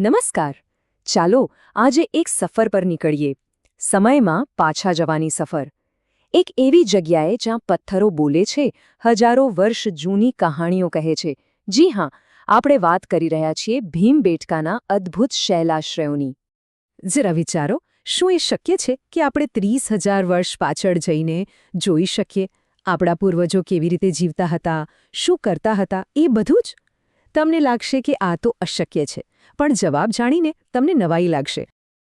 નમસ્કાર. ચાલો આજે એક સફર પર નીકળીએ. સમયમાં પાછા જવાની સફર. એક એવી જગ્યાએ જ્યાં પથ્થરો બોલે છે, હજારો વર્ષ જૂની કહાણીઓ કહે છે. જી હા, આપણે વાત કરી રહ્યા છીએ ભીમબેટકાના અદ્ભુત શૈલાશ્રયોની. જરા વિચારો, શું એ શક્ય છે કે આપણે ત્રીસ હજાર વર્ષ પાછળ જઈને જોઈ શકીએ? આપણા પૂર્વજો કેવી રીતે જીવતા હતા, શું કરતા હતા, એ બધું જ? તમને લાગશે કે આ તો અશક્ય છે, પણ જવાબ જાણીને તમને નવાઈ લાગશે.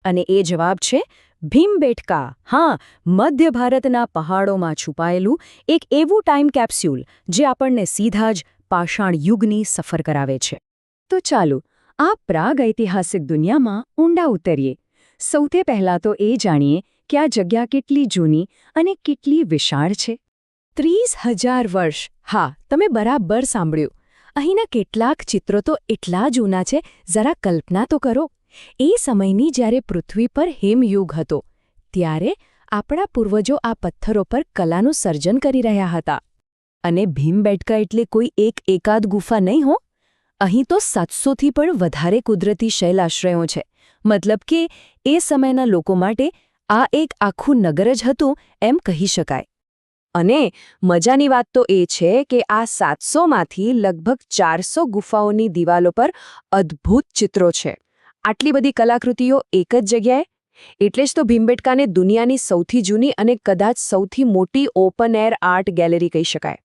અને એ જવાબ છે ભીમબેટકા હા, મધ્ય ભારતના પહાડોમાં છુપાયેલું એક એવું ટાઈમ કેપ્સ્યુલ જે આપણને સીધા જ પાષાણ યુગની સફર કરાવે છે. તો ચાલો, આ પ્રાગ ઐતિહાસિક દુનિયામાં ઊંડા ઉતરીએ. સૌથી પહેલાં તો એ જાણીએ કે આ જગ્યા કેટલી જૂની અને કેટલી વિશાળ છે. ત્રીસ હજાર વર્ષ. હા, તમે બરાબર સાંભળ્યું. અહીંના કેટલાક ચિત્રો તો એટલા જૂના છે, જરા કલ્પના તો કરો. એ સમયની જ્યારે પૃથ્વી પર હેમયુગ હતો, ત્યારે આપણા પૂર્વજો આ પથ્થરો પર કલાનું સર્જન કરી રહ્યા હતા. અને ભીમબેટકા એટલે કોઈ એક એકાદ ગુફા નહીં હો? અહીં તો સાતસોથી પણ વધારે કુદરતી શૈલાશ્રયો છે. મતલબ કે એ સમયના લોકો માટે આ એક આખું નગર જ હતું એમ કહી શકાય. અને મજાની વાત તો એ છે કે આ સાતસોમાંથી લગભગ ચારસો ગુફાઓની દિવાલો પર અદ્ભુત ચિત્રો છે. આટલી બધી કલાકૃતિઓ એક જ જગ્યાએ? એટલે જ તો ભીમબેટકાને દુનિયાની સૌથી જૂની અને કદાચ સૌથી મોટી ઓપન એર આર્ટ ગેલેરી કહી શકાય.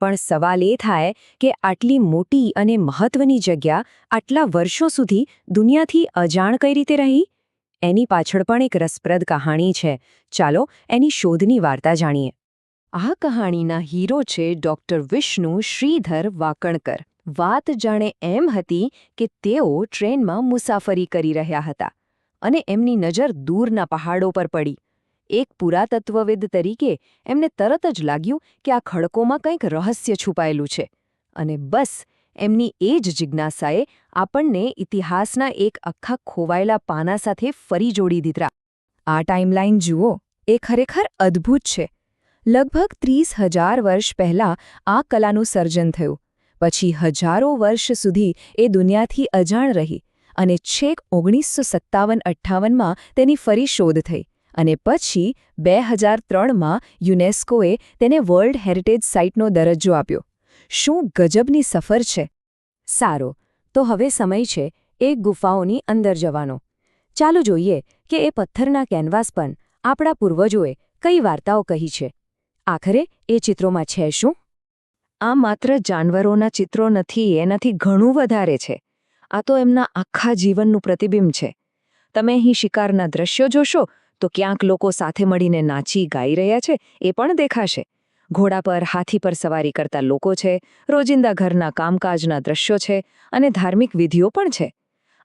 પણ સવાલ એ થાય કે આટલી મોટી અને મહત્વની જગ્યા આટલા વર્ષો સુધી દુનિયાથી અજાણ કઈ રીતે રહી? એની પાછળ પણ એક રસપ્રદ કહાણી છે. ચાલો એની શોધની વાર્તા જાણીએ. આ કહાણીના હીરો છે ડોક્ટર વિષ્ણુ શ્રીધર વાકણકર. વાત જાણે એમ હતી કે તેઓ ટ્રેનમાં મુસાફરી કરી રહ્યા હતા અને એમની નજર દૂરના પહાડો પર પડી. એક પુરાતત્વવિદ તરીકે એમને તરત જ લાગ્યું કે આ ખડકોમાં કંઈક રહસ્ય છુપાયેલું છે અને બસ એમની એ જ જિજ્ઞાસાએ આપણને ઇતિહાસના એક આખા ખોવાયેલા પાના સાથે ફરી જોડી દીધા. આ ટાઈમલાઈન જુઓ, એ ખરેખર અદ્ભુત છે. લગભગ ત્રીસ હજાર વર્ષ પહેલાં આ કલાનું સર્જન થયું. પછી હજારો વર્ષ સુધી એ દુનિયાથી અજાણ રહી અને છેક ઓગણીસો સત્તાવન અઠ્ઠાવનમાં તેની ફરી શોધ થઈ અને પછી બે હજાર ત્રણમાં યુનેસ્કોએ તેને વર્લ્ડ હેરિટેજ સાઇટનો દરજ્જો આપ્યો. શું ગજબની સફર છે? સારો, તો હવે સમય છે એ ગુફાઓની અંદર જવાનો. ચાલો જોઈએ કે એ પથ્થરના કેનવાસ પર આપણા પૂર્વજોએ કઈ વાર્તાઓ કહી છે. આખરે એ ચિત્રોમાં છે શું? આ માત્ર જાનવરોના ચિત્રો નથી, એનાથી ઘણું વધારે છે. આ તો એમના આખા જીવનનું પ્રતિબિંબ છે. તમે અહીં શિકારના દ્રશ્યો જોશો, તો ક્યાંક લોકો સાથે મળીને નાચી, ગાઈ રહ્યા છે, એ પણ દેખાશે. ઘોડા પર, હાથી પર સવારી કરતા લોકો છે, રોજિંદા ઘરના કામકાજના દ્રશ્યો છે, અને ધાર્મિક વિધિઓ પણ છે.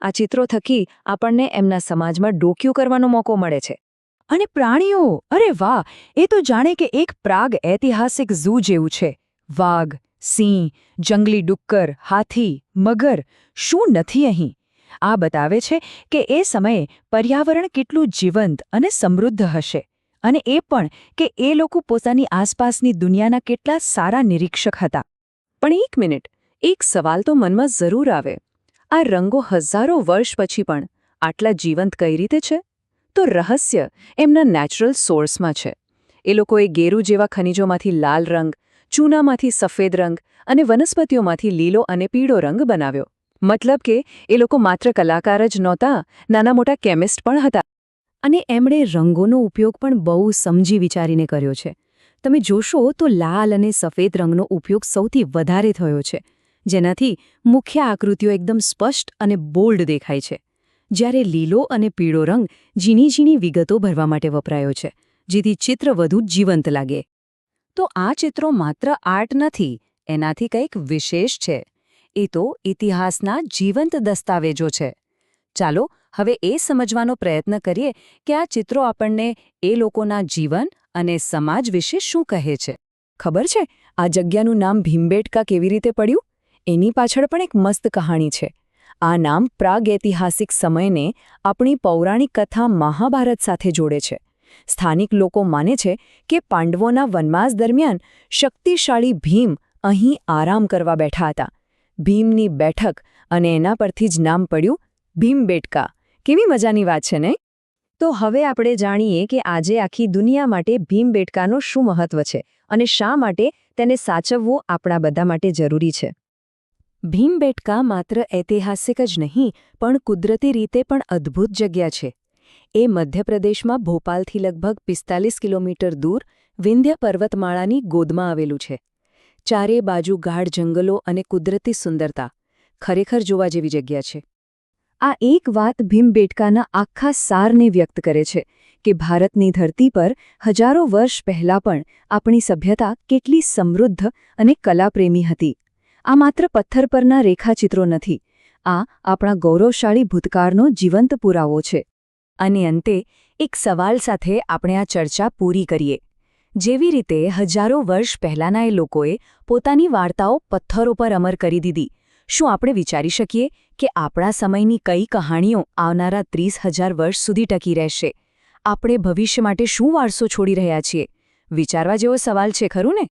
આ ચિત્રો થકી આપણને એમના સમાજમાં ડોક્યું કરવાનો મોકો મળે છે. અને પ્રાણીઓ. અરે વાહ, એ તો જાણે કે એક પ્રાગ ઐતિહાસિક ઝૂ જેવું છે. વાઘ, સિંહ, જંગલી ડુક્કર, હાથી, મગર, શું નથી અહીં? આ બતાવે છે કે એ સમયે પર્યાવરણ કેટલું જીવંત અને સમૃદ્ધ હશે. અને એ પણ કે એ લોકો પોતાની આસપાસની દુનિયાના કેટલા સારા નિરીક્ષક હતા. પણ એક મિનિટ, એક સવાલ તો મનમાં જરૂર આવે. આ રંગો હજારો વર્ષ પછી પણ આટલા જીવંત કઈ રીતે છે? તો રહસ્ય એમના નેચરલ સોર્સમાં છે. એ લોકોએ ગેરુ જેવા ખનિજોમાંથી લાલ રંગ, ચૂનામાંથી સફેદ રંગ અને વનસ્પતિઓમાંથી લીલો અને પીળો રંગ બનાવ્યો. મતલબ કે એ લોકો માત્ર કલાકાર જ નહોતા, નાના મોટા કેમિસ્ટ પણ હતા. અને એમણે રંગોનો ઉપયોગ પણ બહુ સમજી વિચારીને કર્યો છે. તમે જોશો તો લાલ અને સફેદ રંગનો ઉપયોગ સૌથી વધારે થયો છે, જેનાથી મુખ્ય આકૃતિઓ એકદમ સ્પષ્ટ અને બોલ્ડ દેખાય છે. જ્યારે લીલો અને પીળો રંગ ઝીણી ઝીણી વિગતો ભરવા માટે વપરાયો છે, જેથી ચિત્ર વધુ જીવંત લાગે. તો આ ચિત્રો માત્ર આર્ટ નથી, એનાથી કંઈક વિશેષ છે. એ તો ઇતિહાસના જીવંત દસ્તાવેજો છે. ચાલો, હવે એ સમજવાનો પ્રયત્ન કરીએ કે આ ચિત્રો આપણને એ લોકોના જીવન અને સમાજ વિશે શું કહે છે. ખબર છે, આ જગ્યાનું નામ ભીમબેટકા કેવી રીતે પડ્યું? એની પાછળ પણ એક મસ્ત કહાણી છે. આ નામ પ્રાગૈતિહાસિક સમયને આપણી પૌરાણિક કથા મહાભારત સાથે જોડે છે. સ્થાનિક લોકો માને છે કે પાંડવોના વનવાસ દરમિયાન શક્તિશાળી ભીમ અહીં આરામ કરવા બેઠા હતા. ભીમની બેઠક અને એના પરથી જ નામ પડ્યું ભીમબેટકા. કેવી મજાની વાત છે ને તો હવે આપણે જાણીએ કે આજે આખી દુનિયા માટે ભીમબેટકાનું શું મહત્વ છે અને શા માટે તેને સાચવવું આપણા બધા માટે જરૂરી છે. ભીમબેટકા માત્ર ઐતિહાસિક જ નહીં, પણ કુદરતી રીતે પણ અદ્ભુત જગ્યા છે. એ મધ્યપ્રદેશમાં ભોપાલથી લગભગ પિસ્તાલીસ કિલોમીટર દૂર વિંધ્ય પર્વતમાળાની ગોદમાં આવેલું છે. ચારે બાજુ ગાઢ જંગલો અને કુદરતી સુંદરતા. ખરેખર જોવા જેવી જગ્યા છે. આ એક વાત ભીમબેટકાના આખા સારને વ્યક્ત કરે છે કે ભારતની ધરતી પર હજારો વર્ષ પહેલાં પણ આપણી સભ્યતા કેટલી સમૃદ્ધ અને કલાપ્રેમી હતી. આ માત્ર પથ્થર પરના રેખાચિત્રો નથી. આ આપણા ગૌરવશાળી ભૂતકાળનો જીવંત પુરાવો છે. અને અંતે, એક સવાલ સાથે આપણે આ ચર્ચા પૂરી કરીએ. જેવી રીતે હજારો વર્ષ પહેલાના એ લોકોએ પોતાની વાર્તાઓ પથ્થરો પર અમર કરી દીધી. શું આપણે વિચારી શકીએ કે આપણા સમયની કઈ કહાણીઓ આવનારા ત્રીસ હજાર વર્ષ સુધી ટકી રહેશે? આપણે ભવિષ્ય માટે શું વારસો છોડી રહ્યા છીએ? વિચારવા જેવો સવાલ છે, ખરું ને?